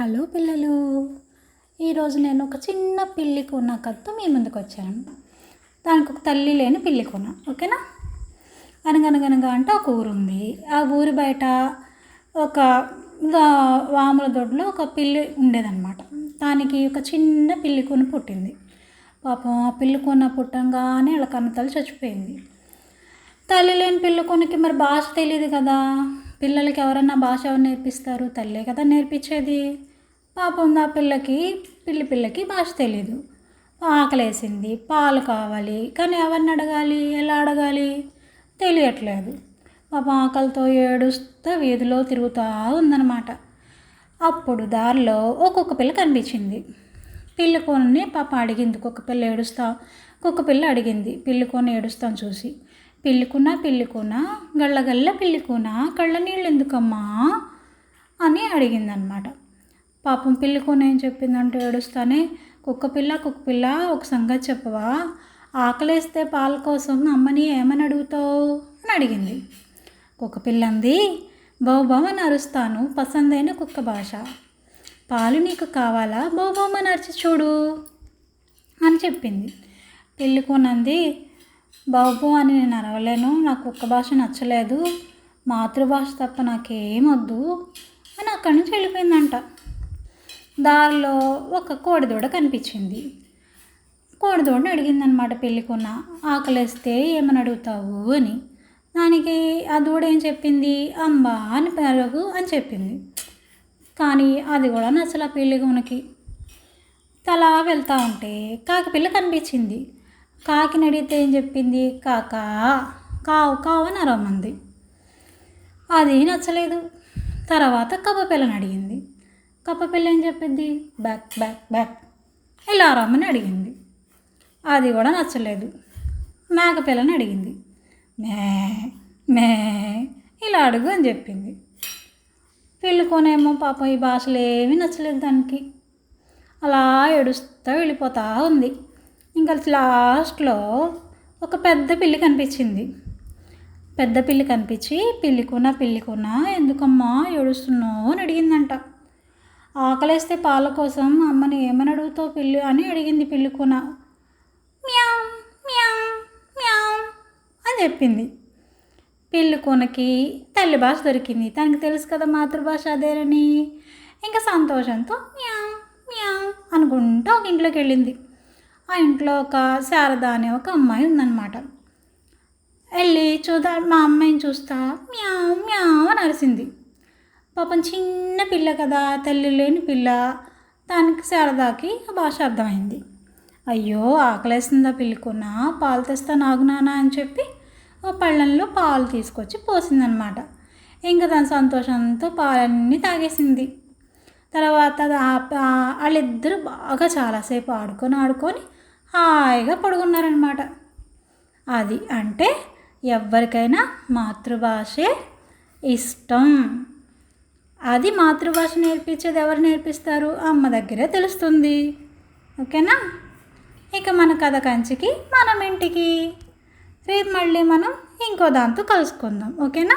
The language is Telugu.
హలో పిల్లలు. ఈరోజు నేను ఒక చిన్న పిల్లి కొన్న కథతో మీ ముందుకు వచ్చాను. దానికి ఒక తల్లి లేని పిల్లి కొన్న ఓకేనా? అనగనగనగా అంటే ఒక ఊరు ఉంది ఆ ఊరి బయట ఒక వాముల దొడ్లో ఒక పిల్లి ఉండేదన్నమాట. దానికి ఒక చిన్న పిల్లి కొను పుట్టింది. పాపం ఆ పిల్లి కొన్న పుట్టంగానే వాళ్ళ కన్నతల్లి చచ్చిపోయింది. తల్లి లేని పిల్లకొనికి మరి భాష తెలియదు కదా. పిల్లలకి ఎవరన్నా భాష ఎవరు నేర్పిస్తారు? తల్లే కదా నేర్పించేది. పాపం ఆ పిల్లకి పిల్లి పిల్లకి భాష తెలియదు ఆకలేసింది. పాలు కావాలి. కానీ ఎవరిని అడగాలి? ఎలా అడగాలి? తెలియట్లేదు. పాపం ఆకలితో ఏడుస్తూ వీధిలో తిరుగుతూ ఉందన్నమాట. అప్పుడు దారిలో ఒక్కొక్క పిల్ల కనిపించింది. పిల్లి కొన్ని పాప అడిగింది. కుక్క పిల్ల ఏడుస్తా? కుక్క పిల్ల అడిగింది. పిల్లి కొని? ఏడుస్తాను చూసి పిల్లికున్నా పిల్లికున్నా గళ్ళగల్ల పిల్లికున్నా కళ్ళ నీళ్ళు ఎందుకమ్మా అని అడిగిందనమాట పాపం పిల్లి కొని ఏం చెప్పిందంటే ఏడుస్తానే కుక్క పిల్ల కుక్క పిల్ల ఒక సంగతి చెప్పవా? ఆకలేస్తే పాల కోసం అమ్మని ఏమని అడుగుతావు? అని అడిగింది. కుక్క పిల్ల అంది అరుస్తాను పసందైన కుక్క భాష. పాలు నీకు కావాలా? బౌబౌమని అరిచి చూడు అని చెప్పింది. పెళ్ళికొనంది బాబు అని నేను అరవలేను నాకు ఒక్క భాష నచ్చలేదు మాతృభాష తప్ప నాకేం వద్దు అని అక్కడి నుంచి వెళ్ళిపోయిందంట. దారిలో ఒక కోడిదూడ కనిపించింది. కోడిదూడని అడిగిందనమాట పెళ్ళికున్న. ఆకలేస్తే ఏమని అడుగుతావు అని. దానికి ఆ దూడ ఏం చెప్పింది? అమ్మ అని పెరుగు అని చెప్పింది. కానీ అది కూడా నచ్చల పెళ్ళికొనకి తల వెళ్తూ ఉంటే కాకిపిల్ల కనిపించింది. కాకిని అడిగితే ఏం చెప్పింది? కాక కావు కావు అని అరవమంది. అది నచ్చలేదు. తర్వాత కప్పపిల్లని అడిగింది. కప్పపిల్ల ఏం చెప్పింది బ్యాక్ బ్యాక్ బ్యాక్. ఇలా రమ్మని అడిగింది. అది కూడా నచ్చలేదు. మేకపిల్లని అడిగింది. మే మే ఇలా అడుగు అని చెప్పింది. పెళ్ళికొనేమో పాపం ఈ భాషలు ఏమీ నచ్చలేదు దానికి. అలా ఏడుస్తూ వెళ్ళిపోతూ ఉంది. ఇంకా లాస్ట్లో ఒక పెద్ద పిల్లి కనిపించింది. పెద్ద పిల్లి కనిపించి పిల్లికున్నా పిల్లికున్నా ఎందుకమ్మా ఏడుస్తున్నావు? అని అడిగిందంట. ఆకలేస్తే పాల కోసం అమ్మని ఏమని అడుగుతావు పిల్లి అని అడిగింది పిల్లికున మ్యావ్ మ్యావ్ మ్యావ్ అని చెప్పింది. పిల్లికొనకి తల్లి భాష దొరికింది. తనకి తెలుసు కదా మాతృభాష అదేనని? ఇంకా సంతోషంతో మ్యావ్ మ్యావ్ అనుకుంటూ ఒక ఇంట్లోకి వెళ్ళింది. ఆ ఇంట్లో ఒక శారద అనే ఒక అమ్మాయి ఉందన్నమాట. వెళ్ళి చూదా మా అమ్మాయిని చూస్తా మ్యావ్ మ్యావ్ అని అరిసింది పాపం చిన్న పిల్ల కదా తల్లి లేని పిల్ల. దానికి శారదాకి ఆ భాష అర్థమైంది. అయ్యో ఆకలేసిందా పిల్లికున్న? పాలు తెస్తా నాకు అని చెప్పి ఓ పళ్ళంలో పాలు తీసుకొచ్చి పోసిందనమాట. ఇంకా దాని సంతోషంతో పాలన్నీ తాగేసింది. తర్వాత వాళ్ళిద్దరూ బాగా చాలాసేపు ఆడుకొని ఆడుకొని హాయిగా పడుకున్నారనమాట. అది అంటే ఎవరికైనా మాతృభాషే ఇష్టం. అది మాతృభాష నేర్పించేది ఎవరు నేర్పిస్తారు? అమ్మ దగ్గరే తెలుస్తుంది. ఓకేనా? ఇక మన కథ కంచికి మనం ఇంటికి. రేపు మళ్ళీ మనం ఇంకో దాంతో కలుసుకుందాం. ఓకేనా?